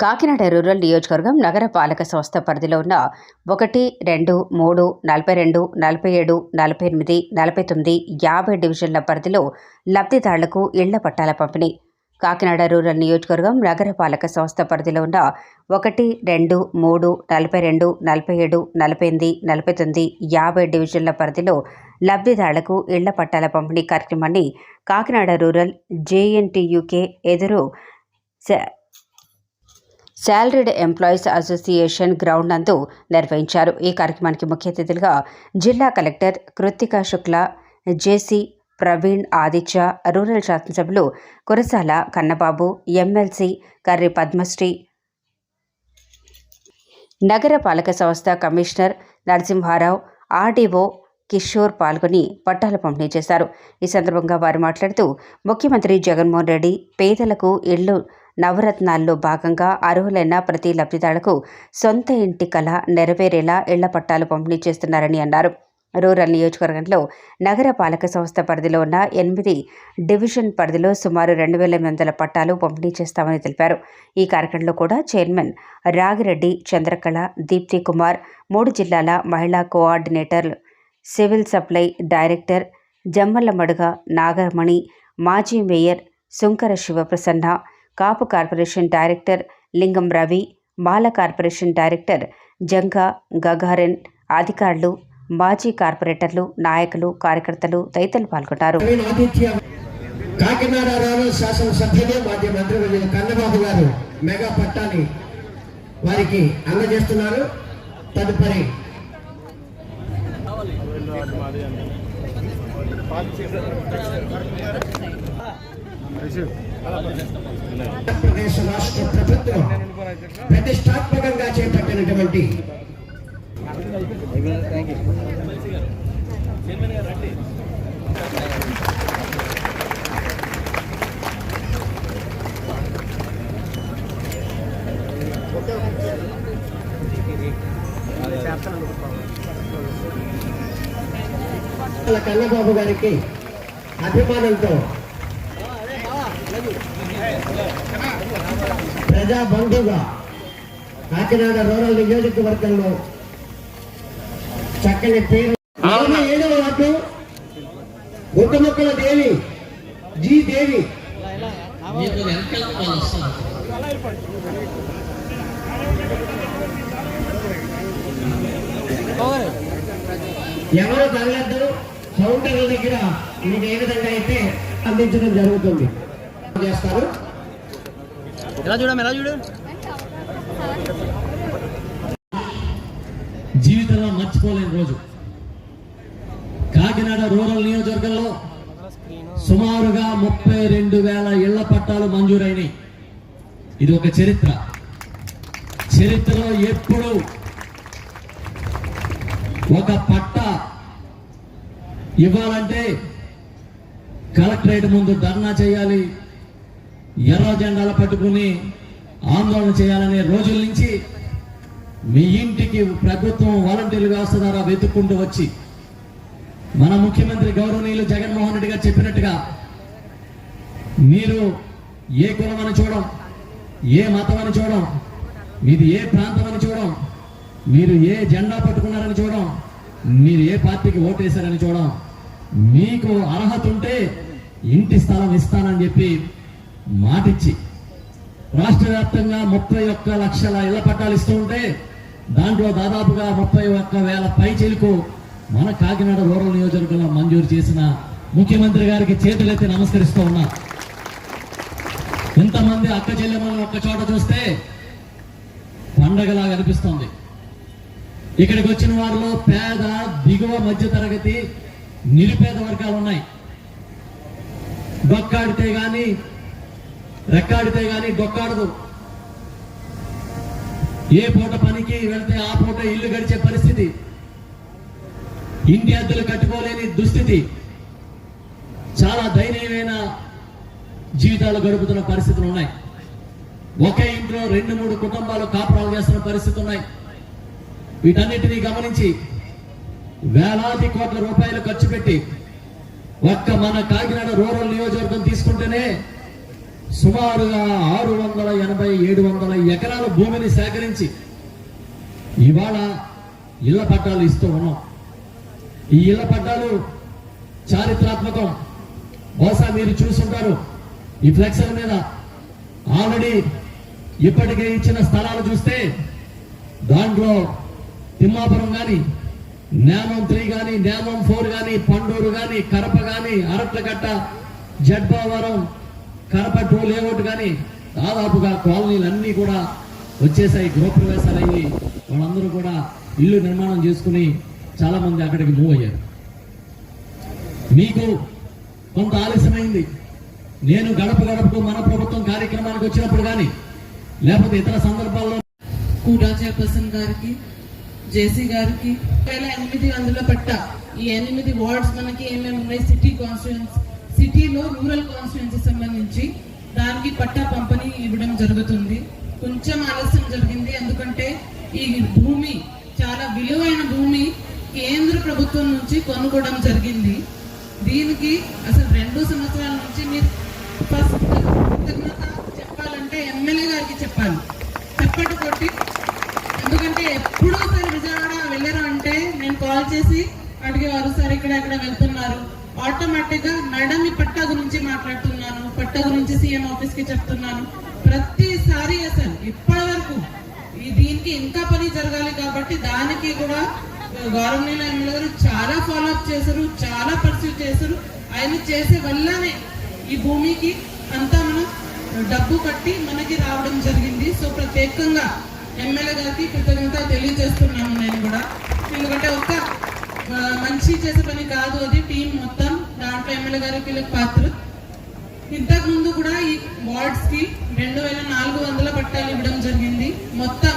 Kakinada rural నియోజకవర్గం నగర పాలక సంస్థ పరిధిలో ఉన్న ఒకటి రెండు మూడు నలభై రెండు నలభై ఏడు నలభై ఎనిమిది నలభై తొమ్మిది యాభై డివిజన్ల పరిధిలో లబ్ధిదారులకు ఇళ్ళ పట్టాల పంపిణీ. కాకినాడ రూరల్ నియోజకవర్గం నగర పాలక సంస్థ పరిధిలో ఉన్న ఒకటి రెండు మూడు నలభై రెండు నలభై ఏడు నలభై ఎనిమిది నలభై తొమ్మిది యాభై డివిజన్ల పరిధిలో లబ్ధిదారులకు ఇళ్ళ పట్టాల పంపిణీ కార్యక్రమాన్ని కాకినాడ రూరల్ జేఎన్టీయూకే ఎదురు స- శాలరీడ్ ఎంప్లాయీస్ అసోసియేషన్ గ్రౌండ్ నందు నిర్వహించారు. ఈ కార్యక్రమానికి ముఖ్య అతిథులుగా జిల్లా collector Krithika Shukla JC Praveen Aditya rural శాసనసభ్యులు కురసాల కన్నబాబు ఎమ్మెల్సీ కర్రి పద్మశ్రీ నగర పాలక సంస్థ కమిషనర్ నరసింహారావు ఆర్డీఓ కిషోర్ పాల్గొని పట్టాల పంపిణీ చేశారు. ఈ సందర్భంగా వారు మాట్లాడుతూ ముఖ్యమంత్రి జగన్మోహన్ రెడ్డి పేదలకు ఇళ్ళు నవరత్నాల్లో భాగంగా అర్హులైన ప్రతి లబ్ధిదారులకు సొంత ఇంటి కళ నెరవేరేలా ఇళ్ళ పట్టాలు పంపిణీ చేస్తున్నారని అన్నారు. రూరల్ నియోజకవర్గంలో నగర పాలక సంస్థ పరిధిలో ఉన్న ఎనిమిది డివిజన్ పరిధిలో సుమారు రెండు వేల ఎనిమిది వందల పట్టాలు పంపిణీ చేస్తామని తెలిపారు. ఈ కార్యక్రమంలో కూడా చైర్మన్ రాగిరెడ్డి చంద్రకళ దీప్తి కుమార్ మూడు జిల్లాల మహిళా coordinator civil supply director Jammalamadugu Nagamani మాజీ mayor Sunkara Sivaprasanna Kapu corporation director Lingam Ravi Bala corporation director Janga Gagarin అధికారులు మాజీ కార్పొరేటర్లు నాయకులు కార్యకర్తలు తదితరులు పాల్గొన్నారు కాకినాడ శాసనసభ్యులు మాజీ మంత్రివర్యులు కన్నబాబు గారు మెగా పట్టాన్ని వారికి అందజేస్తున్నారు. తదుపరి ఆంధ్రప్రదేశ్ రాష్ట్ర ప్రభుత్వం ప్రతిష్టాత్మకంగా చేపట్టినటువంటి కన్నబాబు గారికి అభిమానంతో ప్రజాబంధుగా కాకినాడ రూరల్ నియోజకవర్గంలో చక్కని పేరు. నలభై ఏడవ వార్డు గుట్టముక్కల దేవి జి దేవి. ఎవరు తగలద్దు? కౌంటర్ల దగ్గర మీకు ఏ విధంగా అయితే అందించడం జరుగుతుంది? చేస్తారు. ఎలా చూడడం ఎలా చూడు? జీవితంలో మర్చిపోలేని రోజు. కాకినాడ రూరల్ నియోజకవర్గంలో సుమారుగా ముప్పై రెండు వేల ఇళ్ళ పట్టాలు మంజూరైనాయి. ఇది ఒక చరిత్ర. చరిత్రలో ఎప్పుడు ఒక పట్ట ఇవ్వాలంటే కలెక్టరేట్ ముందు ధర్నా చేయాలి. ఎర్ర జెండాలు పట్టుకుని ఆందోళన చేయాలనే రోజుల నుంచి మీ ఇంటికి ప్రభుత్వం వాలంటీర్లుగా వస్తున్నారా వెతుక్కుంటూ వచ్చి. మన ముఖ్యమంత్రి గౌరవనీయులు జగన్మోహన్ రెడ్డి గారు చెప్పినట్టుగా మీరు ఏ కులం అని చూడం ఏ మతం అని చూడం మీది ఏ ప్రాంతం అని చూడం మీరు ఏ జెండా పట్టుకున్నారని చూడం మీరు ఏ పార్టీకి ఓటేశారని చూడం మీకు అర్హత ఉంటే ఇంటి స్థలం ఇస్తానని చెప్పి మాటిచ్చి రాష్ట్ర వ్యాప్తంగా ముప్పై ఒక్క లక్షల ఇళ్ళ పట్టాలు ఇస్తూ ఉంటే దాంట్లో దాదాపుగా ముప్పై ఒక్క వేల పై చెలుకు మన కాకినాడ రూరల్ నియోజకవర్గంలో మంజూరు చేసిన ముఖ్యమంత్రి గారికి చేతులెత్తి నమస్కరిస్తూ ఉన్నా. ఇంతమంది అక్క చెల్లెమ్మలను ఒక్క చోట చూస్తే పండగలాగా అనిపిస్తుంది. ఇక్కడికి వచ్చిన వారిలో పేద దిగువ మధ్య తరగతి నిరుపేద వర్గాలు ఉన్నాయి. డొక్కాడితే గాని రెక్కాడితే గాని డొక్కాడదు ఏ పూట పనికి వెళ్తే ఆ పూట ఇల్లు గడిచే పరిస్థితి. ఇంటి అద్దెలు కట్టుకోలేని దుస్థితి. చాలా దయనీయమైన జీవితాలు గడుపుతున్న పరిస్థితులు ఉన్నాయి. ఒకే ఇంట్లో రెండు మూడు కుటుంబాలు కాపురాలు చేస్తున్న పరిస్థితులు ఉన్నాయి. వీటన్నిటినీ గమనించి వేలాది కోట్ల రూపాయలు ఖర్చు పెట్టి ఒక్క మన కాకినాడ రూరల్ నియోజకవర్గం తీసుకుంటేనే సుమారుగా ఆరు వందల ఎనభై ఏడు వందల ఎకరాల భూమిని సేకరించి ఇవాళ ఇళ్ళ పట్టాలు ఇస్తూ ఉన్నాం. ఈ ఇళ్ళ పట్టాలు చారిత్రాత్మకం. బహుశా మీరు చూసుంటారు ఈ ఫ్లెక్సర్ మీద ఆల్రెడీ ఇప్పటికే ఇచ్చిన స్థలాలు చూస్తే దాంట్లో తిమ్మాపురం కానీ నేమం త్రీ కానీ నేమం ఫోర్ కానీ పండూరు కానీ కరప కానీ అరట్లగట్ట జడ్బావరం కరప టూ లేఅవుట్ కానీ దాదాపుగా కాలనీలన్నీ కూడా వచ్చేసాయి గృహప్రవేశాలు అయ్యి వాళ్ళందరూ కూడా ఇల్లు నిర్మాణం చేసుకుని చాలా మంది అక్కడికి మూవ్ అయ్యారు. మీకు కొంత ఆలస్యమైంది. నేను గడప గడపకు మన ప్రభుత్వం కార్యక్రమానికి వచ్చినప్పుడు కానీ లేకపోతే ఇతర సందర్భాల్లో కూడా చైర్పర్సన్ గారికి జేసీ గారికి. వేల ఎనిమిది వందల పట్ట ఈ ఎనిమిది వార్డ్స్ మనకి ఏమేమి ఉన్నాయి? సిటీ కాన్స్టిట్యూన్స్ సిటీలో రూరల్ కాన్స్టిట్యూన్సీ సంబంధించి దానికి పట్టా పంపిణీ ఇవ్వడం జరుగుతుంది. కొంచెం ఆలస్యం జరిగింది. ఎందుకంటే ఈ భూమి చాలా విలువైన భూమి కేంద్ర ప్రభుత్వం నుంచి కొనుక్కోవడం జరిగింది. దీనికి అసలు రెండు సంవత్సరాల నుంచి మీరు ఫస్ట్ కృతజ్ఞత చెప్పాలంటే ఎమ్మెల్యే గారికి చెప్పాలి. చెప్పటి కొట్టి ఎందుకంటే ఎప్పుడో సార్ విజయవాడ వెళ్ళరు అంటే నేను కాల్ చేసి అడిగేవారు సార్ ఇక్కడ ఎక్కడ వెళ్తున్నారు. ఆటోమేటిక్గా మేడం ఈ పట్టా గురించి మాట్లాడుతున్నాను పట్టా గురించి సీఎం ఆఫీస్కి చెప్తున్నాను. ప్రతిసారి అసలు ఇప్పటి వరకు ఈ దీనికి ఇంకా పని జరగాలి కాబట్టి దానికి కూడా గౌరవనీయుల ఎమ్మెల్యే గారు చాలా ఫాలో అప్ చేశారు చాలా పర్సూ చేశారు. ఆయన చేసే వల్లనే ఈ భూమికి అంతా మనం డబ్బు కట్టి మనకి రావడం జరిగింది. సో ప్రత్యేకంగా ఎమ్మెల్యే గారికి కృతజ్ఞత తెలియజేస్తున్నాను నేను కూడా. ఎందుకంటే ఒక్క మంచి చేసే పని కాదు అది టీం మొత్తం దాంట్లో ఎమ్మెల్యే గారికి వీళ్ళకి పాత్ర. ఇంతకుముందు కూడా ఈ వార్డ్స్కి రెండు వేల నాలుగు వందల పట్టాలు ఇవ్వడం జరిగింది. మొత్తం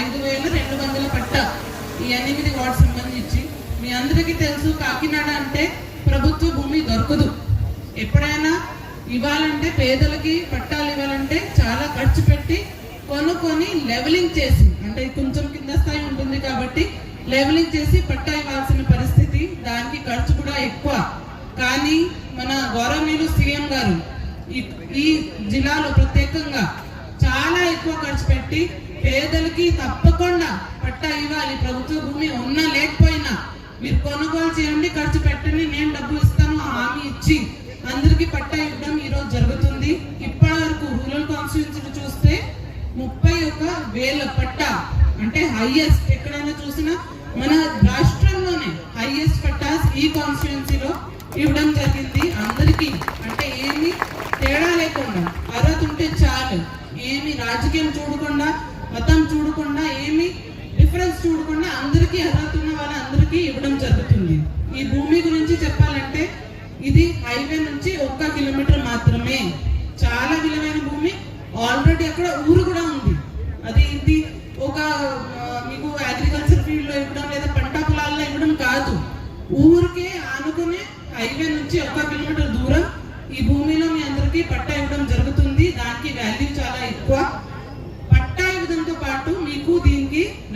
ఐదు వేల రెండు వందల పట్ట ఈ ఎనిమిది వార్డ్ సంబంధించి. మీ అందరికీ తెలుసు కాకినాడ అంటే ప్రభుత్వ భూమి దొరకదు. ఎప్పుడైనా ఇవ్వాలంటే పేదలకి పట్టాలు ఇవ్వాలంటే చాలా ఖర్చు పెట్టి కొనుక్కొని లెవెలింగ్ చేసి అంటే కొంచెం కింద స్థాయి ఉంటుంది కాబట్టి లెవెలింగ్ చేసి పట్టా ఇవ్వాల్సిన పరిస్థితి దానికి ఖర్చు కూడా ఎక్కువ. కానీ మన గౌరవనీయులు సీఎం గారు ఈ ఈ జిల్లాలో ప్రత్యేకంగా చాలా ఎక్కువ ఖర్చు పెట్టి పేదలకి తప్పకుండా పట్టా ఇవ్వాలి. ప్రభుత్వ భూమి ఉన్నా లేకపోయినా మీరు కొనుగోలు చేయండి హైయెస్ట్ ఎక్కడైనా చూసినా మన రాష్ట్రంలోనే హైయెస్ట్ పట్టాస్ ఈ కాన్స్టిట్యున్సీలో ఇవ్వడం జరిగింది. అందరికీ అంటే ఏమి తేడా లేకుండా అర్హత ఉంటే చాలు. ఏమి రాజకీయం చూడకుండా మతం చూడకుండా ఏమి డిఫరెన్స్ చూడకుండా అందరికీ అర్హత ఉన్న వాళ్ళందరికీ ఇవ్వడం జరుగుతుంది. ఈ భూమి గురించి చెప్పాలంటే ఇది హైవే నుంచి ఒక్క కిలోమీటర్ మాత్రమే.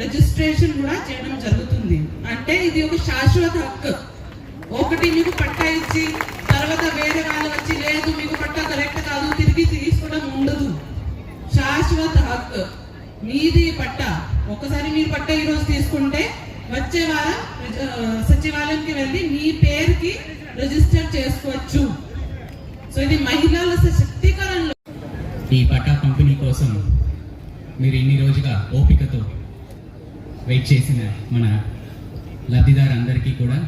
రిజిస్ట్రేషన్ కూడా చేయడం జరుగుతుంది. అంటే ఇది ఒక శాశ్వత హక్కు. ఒకటి మీకు పట్టా ఇచ్చి తర్వాత వేరే వాళ్ళు వచ్చి లేదు మీకు పట్టా కరెక్ట్ కాదు తిరిగి తీసుకోవడం ఉండదు. శాశ్వత హక్కు. మీది పట్ట. ఒకసారి మీరు పట్ట ఈ రోజు తీసుకుంటే వచ్చే వారం సచివాలయంకి వెళ్ళి మీ పేరుకి రిజిస్టర్ చేసుకోవచ్చు. సో ఇది మహిళల సశక్తీకరణలో. ఈ పట్టా పంపిణీ కోసం మీరు ఇన్ని రోజుగా ఓపికతో వెయిట్ చేసిన మన లబ్ధిదారు కూడా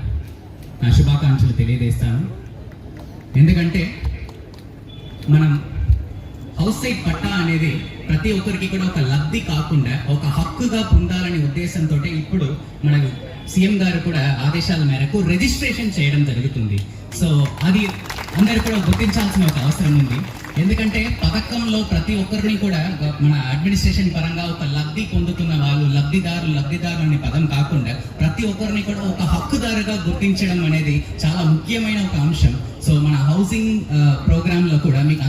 నా శుభాకాంక్షలు తెలియజేస్తాను. ఎందుకంటే మనం హౌస్ సైడ్ పట్టా అనేది ప్రతి ఒక్కరికి కూడా ఒక లబ్ధి కాకుండా ఒక హక్కుగా పొందాలనే ఉద్దేశంతో ఇప్పుడు మనకు సీఎం గారు కూడా ఆదేశాల మేరకు రిజిస్ట్రేషన్ చేయడం జరుగుతుంది. సో అది అందరు కూడా గుర్తించాల్సిన ఒక అవసరం ఉంది. ఎందుకంటే పథకంలో ప్రతి ఒక్కరిని కూడా మన అడ్మినిస్ట్రేషన్ పరంగా ఒక లబ్ధి పొందుతున్న వాళ్ళు లబ్ధిదారులు లబ్ధిదారులు అనే పదం కాకుండా ప్రతి ఒక్కరిని కూడా ఒక హక్కుదారుగా గుర్తించడం అనేది చాలా ముఖ్యమైన ఒక అంశం. సో మన హౌసింగ్ ప్రోగ్రామ్లో కూడా మీకు